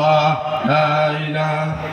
الله لا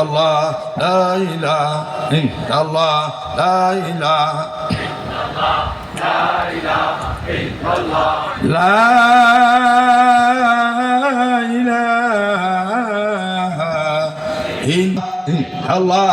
আল্লাহ লাইলা আল্লাহ লাইলা লাইলা ইন আল্লাহ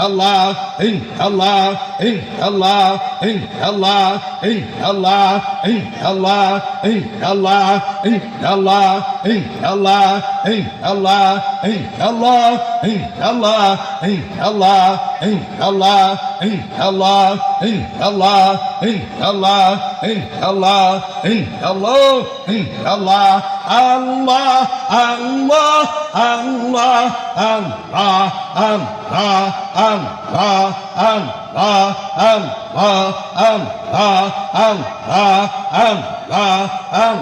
Allah, Allah, إن الله إن الله إن الله إن الله إن الله إن الله إن الله إن الله إن الله إن الله إن الله إن الله إن الله إن الله إن الله إن الله إن الله إن الله الله الله الله الله الله الله الله am, ra, am, ra, am, ra, am, ra, am.